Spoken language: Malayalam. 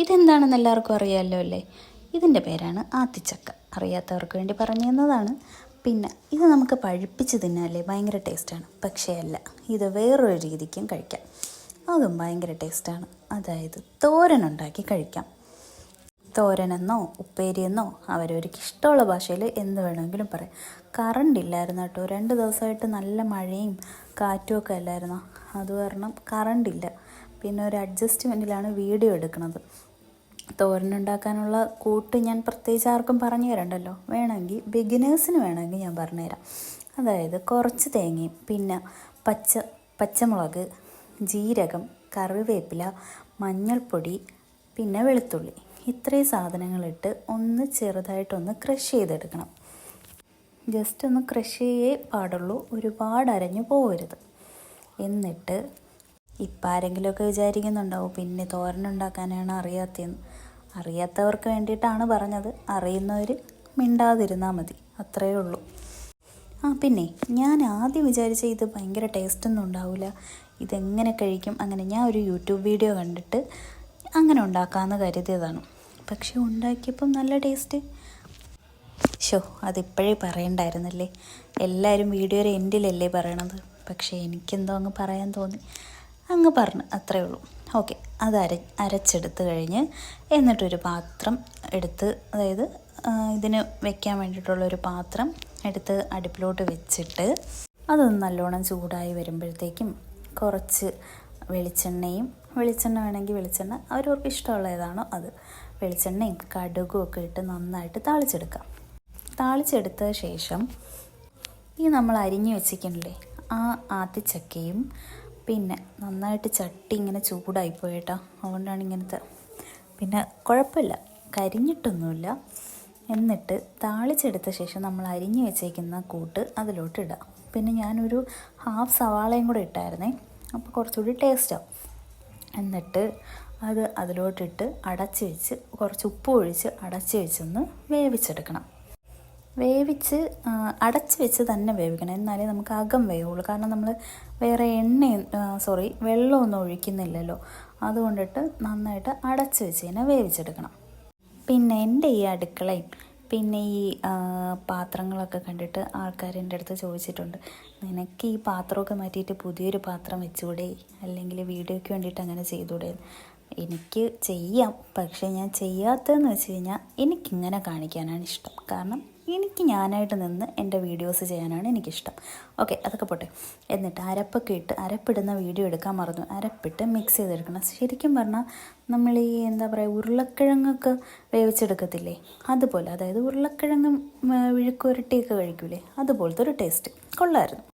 ഇതെന്താണെന്ന് എല്ലാവർക്കും അറിയാമല്ലോ അല്ലേ? ഇതിന്റെ പേരാണ് ആത്തിച്ചക്ക. അറിയാത്തവർക്ക് വേണ്ടി പറഞ്ഞു തന്നതാണ്. പിന്നെ ഇത് നമുക്ക് പഴുപ്പിച്ച് തിന്നാലേ ഭയങ്കര ടേസ്റ്റാണ്. പക്ഷേ അല്ല ഇത് വേറൊരു രീതിക്കും കഴിക്കാം. അതും ഭയങ്കര ടേസ്റ്റാണ്. അതായത് തോരനുണ്ടാക്കി കഴിക്കാം. തോരനെന്നോ ഉപ്പേരിയെന്നോ അവരവർക്ക് ഇഷ്ടമുള്ള ഭാഷയിൽ എന്ത് വേണമെങ്കിലും പറയാം. കറണ്ട് ഇല്ലായിരുന്നു കേട്ടോ. രണ്ട് ദിവസമായിട്ട് നല്ല മഴയും കാറ്റും ഒക്കെ അല്ലായിരുന്നോ? അത് കാരണം കറണ്ടില്ല പിന്നെ ഒരു അഡ്ജസ്റ്റ്മെന്റിലാണ് വീഡിയോ എടുക്കുന്നത്. തോരനുണ്ടാക്കാനുള്ള കൂട്ട് ഞാൻ പ്രത്യേകിച്ച് ആർക്കും പറഞ്ഞു തരണ്ടല്ലോ. വേണമെങ്കിൽ ബിഗിനേഴ്സിന് വേണമെങ്കിൽ ഞാൻ പറഞ്ഞുതരാം അതായത് കുറച്ച് തേങ്ങയും പിന്നെ പച്ച പച്ചമുളക് ജീരകം കറിവേപ്പില മഞ്ഞൾപ്പൊടി പിന്നെ വെളുത്തുള്ളി. ഇത്രയും സാധനങ്ങളിട്ട് ഒന്ന് ചെറുതായിട്ടൊന്ന് ക്രഷ് ചെയ്തെടുക്കണം. ജസ്റ്റ് ഒന്ന് ക്രഷ് ചെയ്യേ പാടുള്ളൂ. ഒരുപാട് അരഞ്ഞു പോകരുത് എന്നിട്ട് ഇപ്പം ആരെങ്കിലുമൊക്കെ വിചാരിക്കുന്നുണ്ടാവും പിന്നെ തോരനുണ്ടാക്കാനാണ് അറിയാത്തതെന്ന്. അറിയാത്തവർക്ക് വേണ്ടിയിട്ടാണ് പറഞ്ഞത്. അറിയുന്നവർ മിണ്ടാതിരുന്നാൽ മതി. അത്രയേ ഉള്ളൂ. ആ പിന്നെ ഞാൻ ആദ്യം വിചാരിച്ച ഇത് ഭയങ്കര ടേസ്റ്റൊന്നും ഉണ്ടാവില്ല ഇതെങ്ങനെ കഴിക്കും? അങ്ങനെ ഞാൻ ഒരു യൂട്യൂബ് വീഡിയോ കണ്ടിട്ട് അങ്ങനെ ഉണ്ടാക്കാമെന്ന് കരുതിയതാണ്. പക്ഷെ ഉണ്ടാക്കിയപ്പം നല്ല ടേസ്റ്റ് ഷോ അതിപ്പോഴേ പറയണ്ടായിരുന്നല്ലേ? എല്ലാവരും വീഡിയോയുടെ എൻഡിലല്ലേ പറയണത്. പക്ഷേ എനിക്കെന്തോ അങ്ങ് പറയാൻ തോന്നി. അങ്ങ് പറഞ്ഞു അത്രേ ഉള്ളൂ. ഓക്കെ അത് അര അരച്ചെടുത്ത് കഴിഞ്ഞ് എന്നിട്ടൊരു പാത്രം എടുത്ത് അതായത് ഇതിന് വെക്കാൻ വേണ്ടിയിട്ടുള്ളൊരു പാത്രം എടുത്ത് അടുപ്പിലോട്ട് വെച്ചിട്ട് അതൊന്ന് നല്ലോണം ചൂടായി വരുമ്പോഴത്തേക്കും കുറച്ച് വെളിച്ചെണ്ണയും വെളിച്ചെണ്ണ വേണമെങ്കിൽ വെളിച്ചെണ്ണ അവരവർക്ക് ഇഷ്ടമുള്ള ഏതാണോ അത് വെളിച്ചെണ്ണയും കടുകും ഒക്കെ ഇട്ട് നന്നായിട്ട് താളിച്ചെടുക്കാം. താളിച്ചെടുത്ത ശേഷം ഈ നമ്മൾ അരിഞ്ഞു വെച്ചിരിക്കണില്ലേ ആ ആത്തിച്ചക്കയും പിന്നെ നന്നായിട്ട് ചട്ടി ഇങ്ങനെ ചൂടായി പോയേട്ടാ. അതുകൊണ്ടാണ് ഇങ്ങനത്തെ. പിന്നെ കുഴപ്പമില്ല. കരിഞ്ഞിട്ടൊന്നുമില്ല. എന്നിട്ട് താളിച്ചെടുത്ത ശേഷം നമ്മൾ അരിഞ്ഞു വെച്ചേക്കുന്ന കൂട്ട് അതിലോട്ട് ഇടാം. പിന്നെ ഞാനൊരു ഹാഫ് സവാളയും കൂടെ ഇട്ടായിരുന്നേ. അപ്പോൾ കുറച്ചുകൂടി ടേസ്റ്റാവും എന്നിട്ട് അത് അതിലോട്ടിട്ട് അടച്ച് വെച്ച് കുറച്ച് ഉപ്പ് ഒഴിച്ച് അടച്ച് വെച്ചൊന്ന് വേവിച്ചെടുക്കണം. വേവിച്ച് അടച്ച് വെച്ച് തന്നെ വേവിക്കണം. എന്നാലേ നമുക്ക് അകം വേവുള്ളൂ. കാരണം നമ്മൾ വേറെ എണ്ണയും സോറി വെള്ളമൊന്നും ഒഴിക്കുന്നില്ലല്ലോ. അതുകൊണ്ടിട്ട് നന്നായിട്ട് അടച്ച് വെച്ച് തന്നെ വേവിച്ചെടുക്കണം. പിന്നെ എന്റെ ഈ അടുക്കളയും പിന്നെ ഈ പാത്രങ്ങളൊക്കെ കണ്ടിട്ട് ആൾക്കാർ എന്റെ അടുത്ത് ചോദിച്ചിട്ടുണ്ട്. നിനക്ക് ഈ പാത്രമൊക്കെ മാറ്റിയിട്ട് പുതിയൊരു പാത്രം വെച്ചുകൂടെ അല്ലെങ്കിൽ വീഡിയോയ്ക്ക് വേണ്ടിയിട്ട് അങ്ങനെ ചെയ്തുകൂടെ എനിക്ക് ചെയ്യാം. പക്ഷേ ഞാൻ ചെയ്യാത്തതെന്ന് വെച്ച് കഴിഞ്ഞാൽ എനിക്കിങ്ങനെ കാണിക്കാനാണ് ഇഷ്ടം. കാരണം എനിക്ക് ഞാനായിട്ട് നിന്ന് എന്റെ വീഡിയോസ് ചെയ്യാനാണ് എനിക്കിഷ്ടം. ഓക്കെ അതൊക്കെ പോട്ടെ. എന്നിട്ട് അരപ്പൊക്കെ ഇട്ട് അരപ്പിടുന്ന വീഡിയോ എടുക്കാൻ മറന്നു. അരപ്പിട്ട് മിക്സ് ചെയ്തെടുക്കണം. ശരിക്കും പറഞ്ഞാൽ നമ്മൾ ഈ എന്താ പറയുക ഉരുളക്കിഴങ്ങൊക്കെ വേവിച്ചെടുക്കത്തില്ലേ? അതുപോലെ അതായത് ഉരുളക്കിഴങ്ങും വിഴുക്കുരട്ടിയൊക്കെ കഴിക്കൂലേ? അതുപോലത്തെ ഒരു ടേസ്റ്റ് കൊള്ളായിരുന്നു.